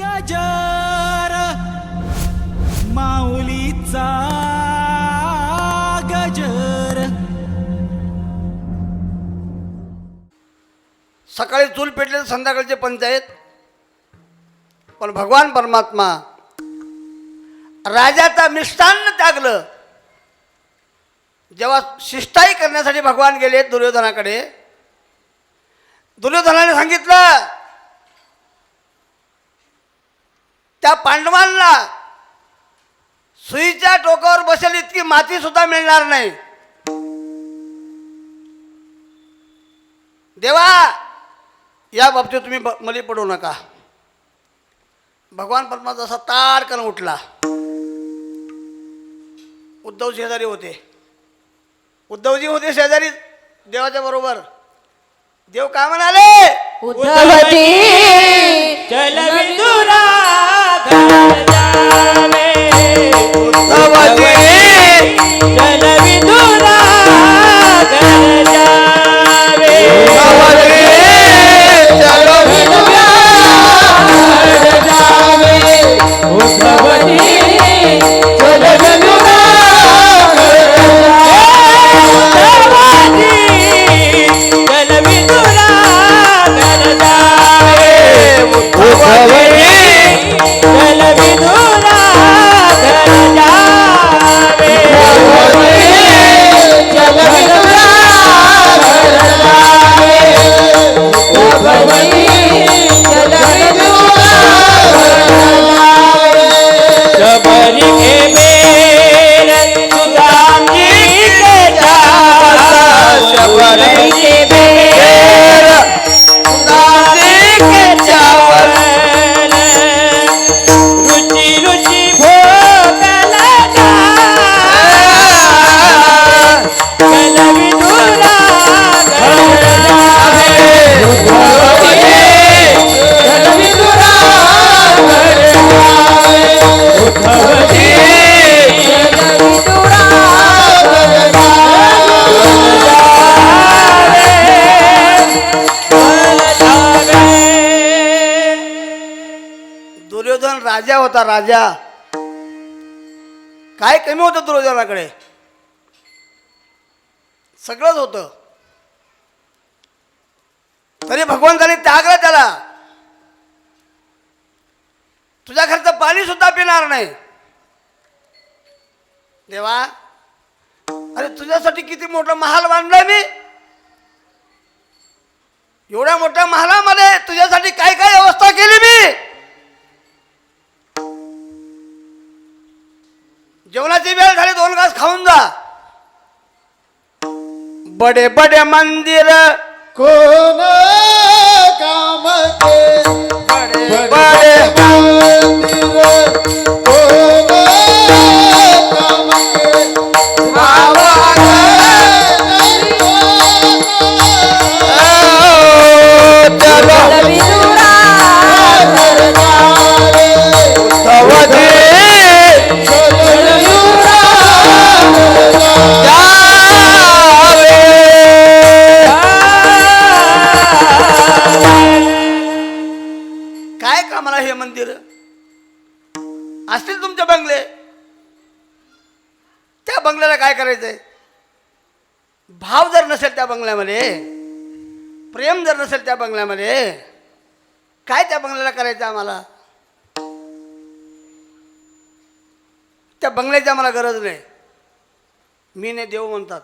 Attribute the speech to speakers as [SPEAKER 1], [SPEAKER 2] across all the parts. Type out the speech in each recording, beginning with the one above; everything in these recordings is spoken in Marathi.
[SPEAKER 1] गजर. माऊलीचा गजर.
[SPEAKER 2] सकाळी चूल पेटले संध्याकाळचे पंचायत पण भगवान परमात्मा राजाचा मिष्टान्न त्यागलं. जेव्हा शिष्टाई करण्यासाठी भगवान गेले दुर्योधनाकडे दुर्योधनाने सांगितलं त्या पांडवांना सुईच्या टोकावर बसेल इतकी माती सुद्धा मिळणार नाही. देवा या बाबतीत तुम्ही मली पडू नका. भगवान परमात्मा असा ताडकन उठला. उद्धव शेजारी होते. उद्धवजी होते शेजारी देवाच्या बरोबर. देव काय म्हणाले? Yeah. होता राजा. काय कमी होतं दुर्योधनाकडे? सगळंच होतं. तरी भगवंताने त्यागला त्याला. तुझ्या घरचं पाणी सुद्धा पिणार नाही. देवा अरे तुझ्यासाठी किती मोठं महाल बांधलाय मी. एवढ्या मोठ्या महालामध्ये तुझ्यासाठी काय काय व्यवस्था केली मी? जेवणाची वेळ झाली दोन घास खाऊन जा. बडे बडे मंदिर.
[SPEAKER 3] कोण काम के
[SPEAKER 2] बडे
[SPEAKER 3] बड़े
[SPEAKER 2] काय कामाला हे मंदिर? असतील तुमचे बंगले? त्या बंगल्याला काय करायचंय? भाव जर नसेल त्या बंगल्यामध्ये प्रेम जर नसेल त्या बंगल्यामध्ये काय त्या बंगल्याला करायचं आम्हाला? त्या बंगल्याची आम्हाला गरज नाही. मी नाही देव म्हणतात.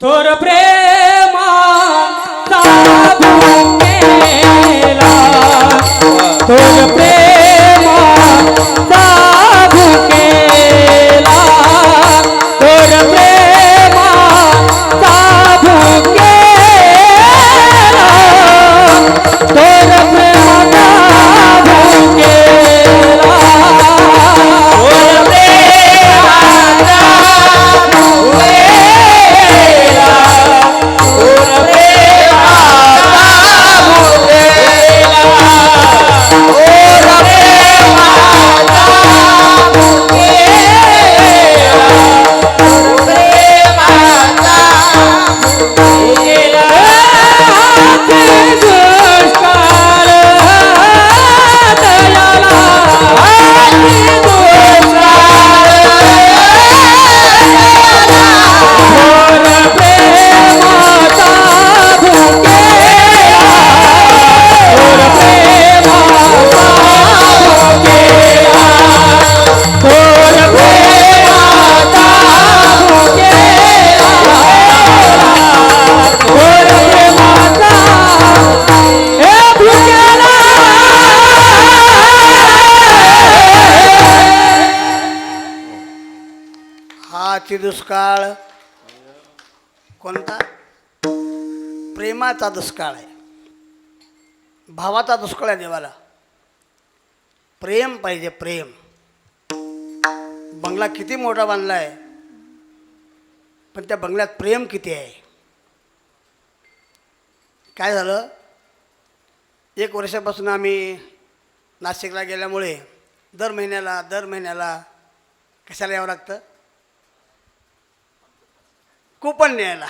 [SPEAKER 1] थोर प्रेमा
[SPEAKER 2] माती दुष्काळ. कोणता? प्रेमाचा दुष्काळ आहे. भावाचा दुष्काळ आहे देवाला. प्रेम पाहिजे प्रेम. बंगला किती मोठा बांधला आहे पण त्या बंगल्यात प्रेम किती आहे? काय झालं? एक वर्षापासून आम्ही नाशिकला गेल्यामुळे दर महिन्याला दर महिन्याला कशाला यावं लागतं? कुपन न्यायला.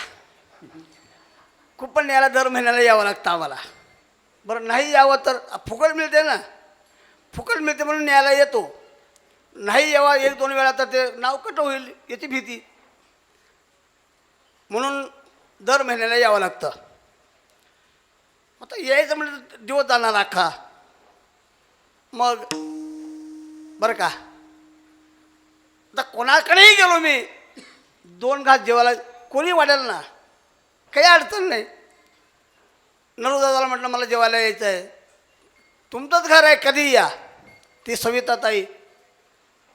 [SPEAKER 2] कुपन न्यायला दर महिन्याला यावं लागतं आम्हाला. बरं नाही यावं तर फुकट मिळते ना. फुकट मिळते म्हणून न्यायला येतो. नाही यावा एक दोन वेळा तर ते नाव कट होईल याची भीती. म्हणून दर महिन्याला यावं लागतं. आता यायचं म्हणजे दिवस जाणार अख्खा. मग बरं का. आता कोणाकडेही गेलो मी. दोन घास जेवायला कोणी वाढेल ना? काही अडचण नाही. नरुदादाला म्हटलं मला जेवायला यायचं आहे तुमचंच घर आहे कधी या? ती सविता ताई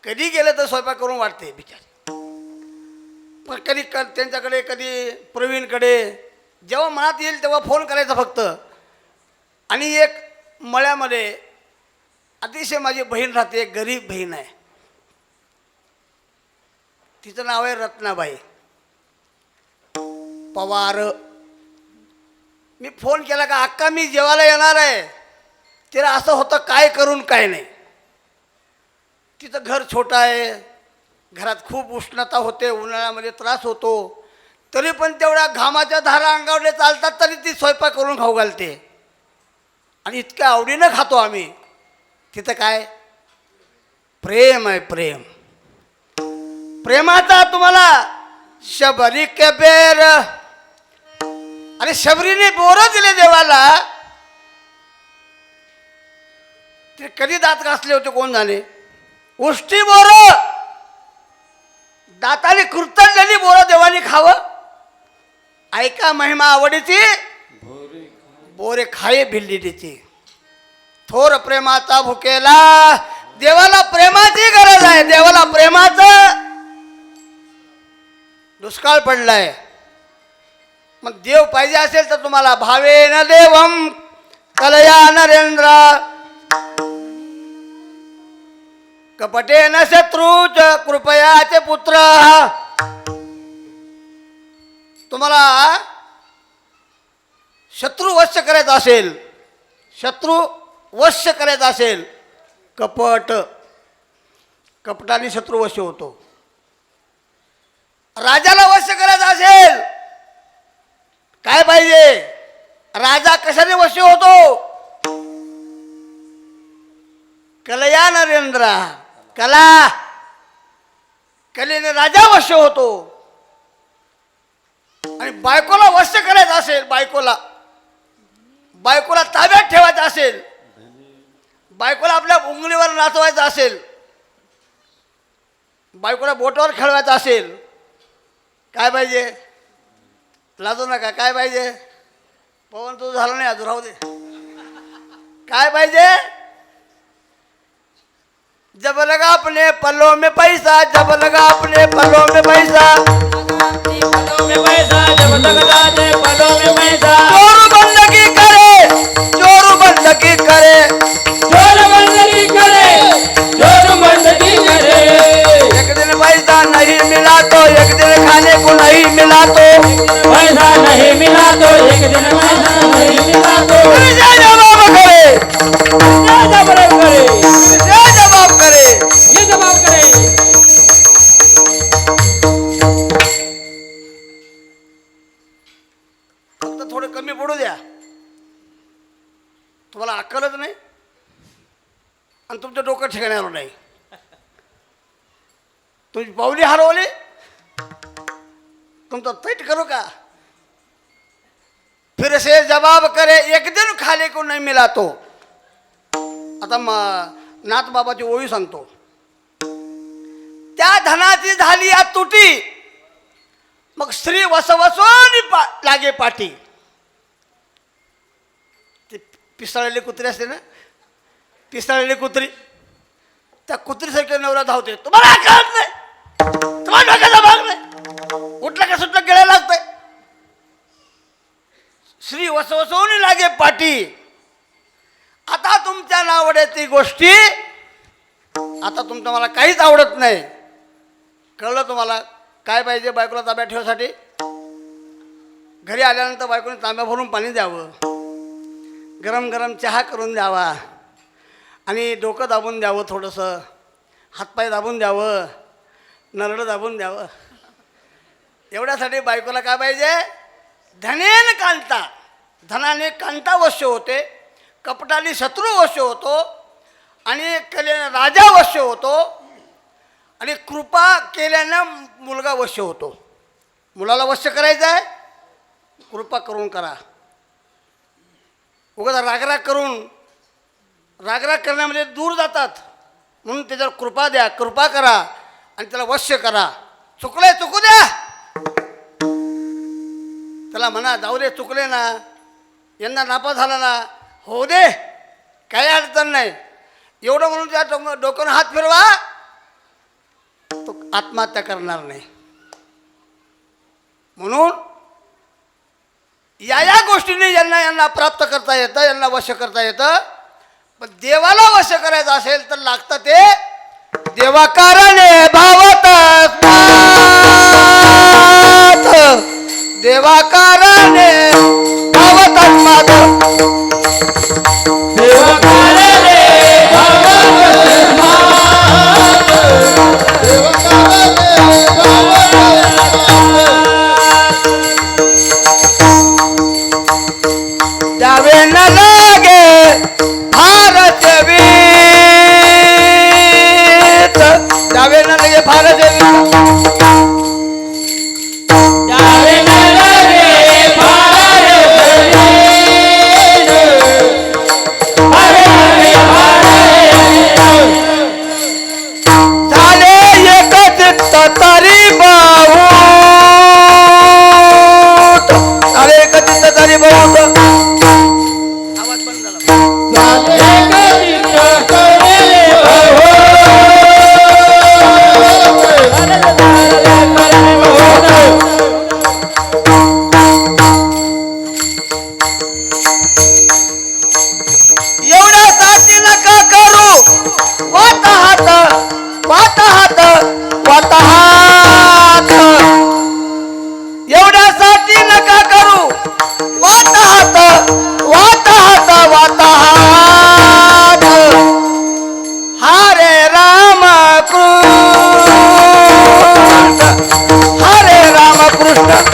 [SPEAKER 2] कधी गेलं तर स्वयंपाक करून वाटते बिचारी. पण कधी क त्यांच्याकडे कधी प्रवीणकडे जेव्हा मनात येईल तेव्हा फोन करायचा फक्त. आणि एक मळ्यामध्ये अतिशय माझी बहीण राहते एक गरीब बहीण आहे. तिचं नाव आहे रत्नाबाई. पवार. मी फोन केला का अक्का मी जेवायला येणार आहे. तिला असं होतं काय करून काय नाही. तिचं घर छोटं आहे. घरात खूप उष्णता होते उन्हाळ्यामध्ये त्रास होतो. तरी पण तेवढ्या घामाच्या धारा अंगावले चालतात तरी ती स्वयंपाक करून खाऊ घालते. आणि इतक्या आवडीनं खातो आम्ही. तिथं काय? प्रेम आहे प्रेम. प्रेमाचा तुम्हाला शबरी केबेर आणि शबरीने बोरं दिले देवाला. ते कधी दात घासले होते कोण झाले उष्टी बोर. दाताने कुरतडलेली बोरं देवाने खावं. ऐका महिमा आवडीची. बोरे खाये भिल्लीची थोर प्रेमाचा भुकेला. देवाला प्रेमाची गरज आहे देवाला प्रेमाचं दुष्काळ पडलाय. मग देव पाहिजे असेल तर तुम्हाला भावे न देवम. कलया नरेंद्र. कपटे न शत्रूच कृपयाचे पुत्र. तुम्हाला शत्रू वश्य करायचा असेल शत्रू वश्य करायचा असेल कपट. कपटाने शत्रू वश्य होतो. राजाला वश्य करायचं असेल काय पाहिजे? राजा कशाने वश्य होतो? कलया नरेंद्र कला. कलेने राजा वश्य होतो. आणि बायकोला वश्य करायचं असेल बायकोला. बायकोला ताब्यात ठेवायचं असेल. बायकोला आपल्या उंगलीवर नाचवायचं असेल. बायकोला बोटावर खेळवायचं असेल. काय पाहिजे? लाजू नका काय पाहिजे? पवन तुझं झालं नाही अजून राहू दे. काय पाहिजे? जब लगा अपने पल्लों में पैसा जब लगा अपने पल्लों में पैसा। चोर बंदगी करे चोर बंदगी करे। एक दिन पैसा नहीं मिला तो एक दिन खाने को नहीं मिला तो। थोडं कमी पडू द्या. तुम्हाला अक्कलच नाही. आणि तुमचं डोकं ठिकाण्यावर नाही. तुमची पावली हरवली. तुमचं तैट करू का? फिर से जवाब करे एक दिन खाली को नाही मिला तो। आता म नाथ बाबाची ओळी सांगतो। त्या धनाची झाली या तुटी मग स्त्री वसवसोनी पा लागे पाठी ते पिसळलेली कुत्री असते ना? पिसळलेली कुत्री त्या कुत्रीसारख्या नवरा धावते तुम्हाला कळत नाही तुम्हाला डोक्याचा भाग नाही उठलं का सुटलं गेळायला लागतंय. श्री वसवसवणी लागे पाटी. आता तुमच्या नावड्याची गोष्टी आता तुमचं मला काहीच आवडत नाही. कळलं तुम्हाला काय पाहिजे बायकोला ताब्यात ठेवासाठी? घरी आल्यानंतर बायकोने तांब्या भरून पाणी द्यावं. गरम गरम चहा करून द्यावा. आणि डोकं दाबून द्यावं थोडंसं. हातपाय दाबून द्यावं. नरडं दाबून द्यावं. एवढ्यासाठी बायकोला काय पाहिजे? धनेन कांता. धनाने कांता वश्य होते कपटाने शत्रू वश्य होतो आणि कलेने राजा वश्य होतो आणि कृपा केल्यानं मुलगा वश्य होतो. मुलाला वश्य करायचं आहे? कृपा करून करा. उगाच रागराग करून रागराग करण्यामध्ये दूर जातात. म्हणून त्याच्यावर कृपा द्या कृपा करा आणि त्याला वश्य करा. चुकलंय चुकू द्या. त्याला म्हणा जाऊ दे चुकले ना. यांना नापा झाला ना. हो दे काही अडचण नाही. एवढं म्हणून त्या डोक्यानं हात फिरवा. तो आत्महत्या करणार नाही. म्हणून या या गोष्टींनी यांना यांना प्राप्त करता येतं यांना वश करता येतं. पण देवाला वश करायचं असेल तर लागतं ते देवाकारणे भावत देवाकारणे भावत
[SPEAKER 1] देवकारे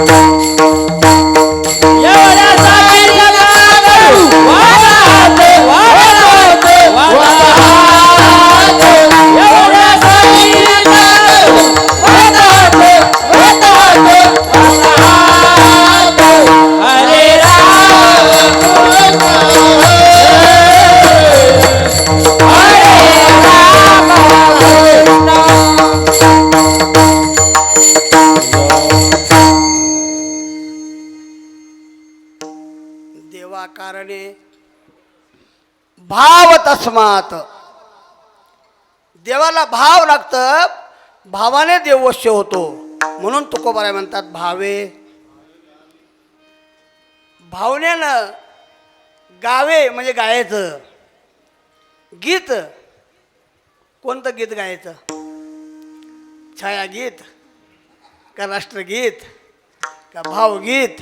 [SPEAKER 2] कृष्ण
[SPEAKER 1] एवढ्यासाठी
[SPEAKER 2] भाव तस्मात देवाला भाव लागतं भावाने देववश्य होतो. म्हणून तुकोबाराय म्हणतात भावे. भावनेनं गावे म्हणजे गायचं. गीत. कोणतं गीत गायचं? छायागीत का राष्ट्रगीत का भावगीत?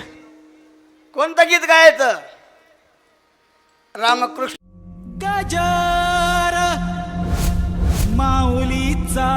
[SPEAKER 2] कोणतं गीत गायचं? रामकृष्ण
[SPEAKER 4] गजर. माऊलीचा